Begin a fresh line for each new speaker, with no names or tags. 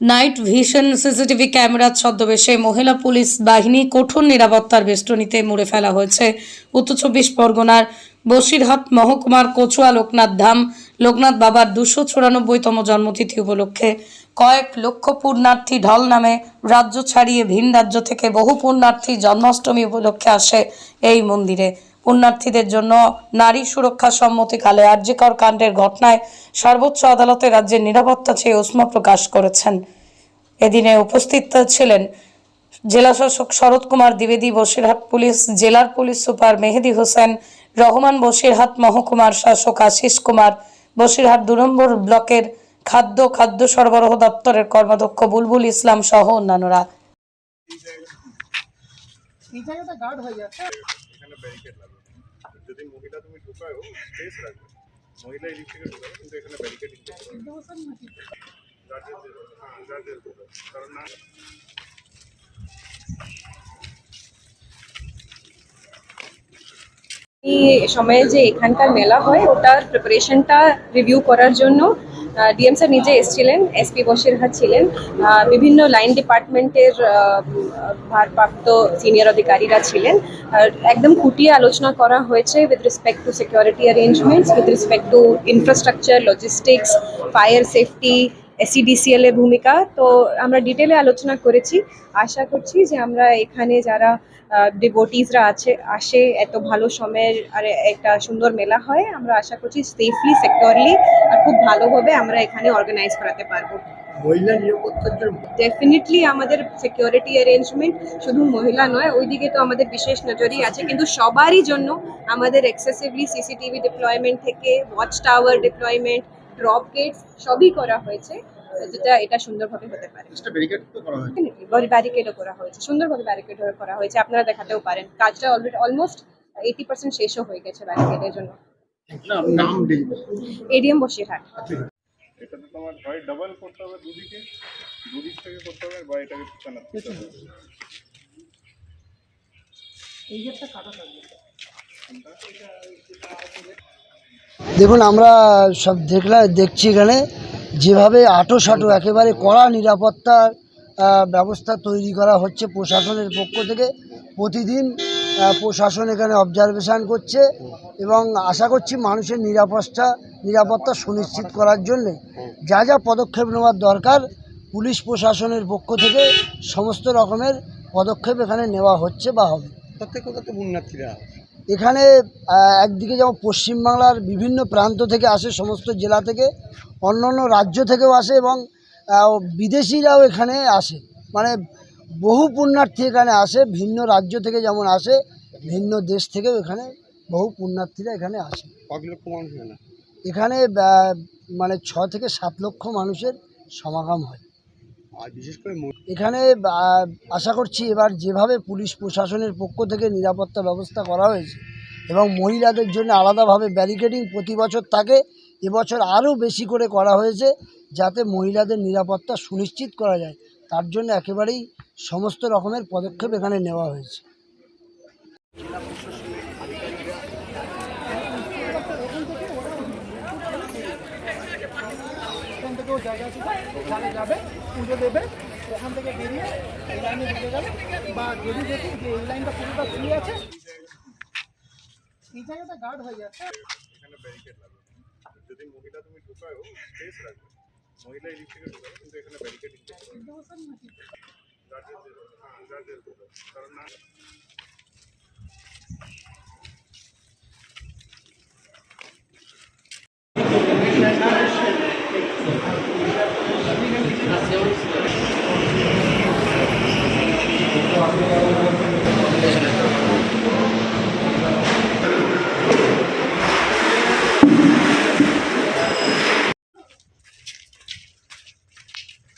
Night vision CCTV ক্যামেরার ছদ্মবেশে মহিলা পুলিশ বাহিনী কঠোর নিরাপত্তার বেষ্টনীতে মুড়ে ফেলা হয়েছে। উত্তর চব্বিশ পরগনার বসিরহাট মহকুমার কচুয়া লোকনাথ ধাম, লোকনাথ বাবার দুশো চুরানব্বইতম জন্মতিথি উপলক্ষে কয়েক লক্ষ পূর্ণার্থী ঢল নামে রাজ্য ছাড়িয়ে ভিন রাজ্য থেকে বহু পুণ্যার্থী জন্মাষ্টমী উপলক্ষে আসে এই মন্দিরে। পুণ্যার্থীদের জন্য নারী সুরক্ষা সম্মতিকালে আর্যিকর কাণ্ডের ঘটনায় সর্বোচ্চ আদালতে রাজ্যের নিরাপত্তা চেয়ে উষ্মা প্রকাশ করেছেন। এদিনে উপস্থিত ছিলেন জেলাশাসক শরৎ কুমার দ্বিবেদী, বসিরহাট পুলিশ, জেলার পুলিশ সুপার মেহেদি হোসেন, রহমান বসিরহাট মহকুমার শাসক আশিস কুমার, বসিরহাট দু নম্বর ব্লকের খাদ্য খাদ্য সরবরাহ দপ্তরের কর্মাধ্যক্ষ বুলবুল ইসলাম সহ অন্যান্যরা।
এই জায়গাটা গার্ড হয়ে যাচ্ছে।
এখানে ব্যারিকেড লাগবে। যদি মহিলা তুমি ঢুকায়ও স্পেস রাখবে। মহিলা এই দিক থেকে ঢুকাবে কিন্তু এখানে ব্যারিকেডিং করতে হবে।
দেবস্থান নাকি
গার্ডের গার্ডের কারণ না
এই সময়ে যে এখানকার মেলা হয় ওটার প্রিপারেশনটা রিভিউ করার জন্য ডিএম স্যার নিজে এসেছিলেন এসপি বসিরহাট ছিলেন। বিভিন্ন লাইন ডিপার্টমেন্টের ভারপ্রাপ্ত সিনিয়র অধিকারীরা ছিলেন। একদম খুঁটিয়ে আলোচনা করা হয়েছে with respect to security arrangements with respect to infrastructure logistics fire safety ACDCL এর ভূমিকা। তো আমরা ডিটেলে আলোচনা করেছি। আশা করছি যে আমরা এখানে যারা ডিভোটিসরা আছে আসে এত ভালো সময়ের আর একটা সুন্দর মেলা হয় আমরা আশা করছি সেফলি সিকিউরলি আর খুব ভালোভাবে আমরা এখানে অর্গানাইজ করাতে পারব।
মহিলা নিরাপত্তার জন্য?
ডেফিনেটলি আমাদের সিকিউরিটি অ্যারেঞ্জমেন্ট শুধু মহিলা নয় ওইদিকে তো আমাদের বিশেষ নজরই আছে। কিন্তু সবারই জন্য আমাদের এক্সেসিভলি সিসিটিভি ডিপ্লয়মেন্ট থেকে watch tower deployment drop gates সবই করা হয়েছে যেটা এটা সুন্দরভাবে হতে পারে।
ব্যারিকেড তো করা
ব্যারিকেডও করা হয়েছে সুন্দরভাবে ব্যারিকেড করা হয়েছে আপনারা দেখাতেও পারেন। কাজটা অলরেডি অলমোস্ট এইটি পার্সেন্ট শেষও হয়ে গেছে ব্যারিকেডের জন্য। এডিএম বসিরহাট।
এটাতে তোমার হয় ডাবল করতে হবে দুদিকে দুদিক থেকে করতে হবে বা এটাকে পিছনে করতে হবে?
এই গেটটা কাটা থাকবে।
দেখুন, আমরা সব দেখলাম দেখছি এখানে, যেভাবে আটো সাটো একেবারে কড়া নিরাপত্তার ব্যবস্থা তৈরি করা হচ্ছে প্রশাসনের পক্ষ থেকে। প্রতিদিন প্রশাসন এখানে অবজারভেশন করছে এবং আশা করছি মানুষের নিরাপত্তা নিরাপত্তা সুনিশ্চিত করার জন্যে যা যা পদক্ষেপ নেওয়ার দরকার, পুলিশ প্রশাসনের পক্ষ থেকে সমস্ত রকমের পদক্ষেপ এখানে নেওয়া হচ্ছে বা হবে।
কোথা কোথা তো
এখানে একদিকে যেমন পশ্চিমবাংলার বিভিন্ন প্রান্ত থেকে আসে সমস্ত জেলা থেকে অন্য অন্য রাজ্য থেকেও আসে এবং বিদেশিরাও এখানে আসে। মানে বহু পুণ্যার্থী এখানে আসে ভিন্ন রাজ্য থেকে যেমন আসে ভিন্ন দেশ থেকেও এখানে বহু পুণ্যার্থীরা এখানে আসে। এখানে মানে ছ থেকে সাত লক্ষ মানুষের সমাগম হয়। এখানে আশা করছি এবার যেভাবে পুলিশ প্রশাসনের পক্ষ থেকে নিরাপত্তা ব্যবস্থা করা হয়েছে এবং মহিলাদের জন্য আলাদাভাবে ব্যারিকেডিং প্রতি বছর থাকে, এবছর আরও বেশি করে করা হয়েছে যাতে মহিলাদের নিরাপত্তা সুনিশ্চিত করা যায়। তার জন্য একেবারেই সমস্ত রকমের পদক্ষেপ এখানে নেওয়া হয়েছে
এখান থেকেও জায়গা ছিল ওখানে যাবে পুজো দেবে ওখান থেকে বেরিয়ে এই লাইনে ঢুকে যাবে। বা যদি দেখি যে এই লাইনটা পুরোটা ফ্রি আছে এই জায়গাটা গার্ড হয়ে যাচ্ছে।
এখানে ব্যারিকেড লাগবে। যদি মহিলা তুমি ঢুকায়ও স্পেস রাখবে মহিলা এই দিক থেকে ঢুকাবে কিন্তু এখানে ব্যারিকেডিং করতে হবে গার্ডের গার্ডের কারণ না Nasceu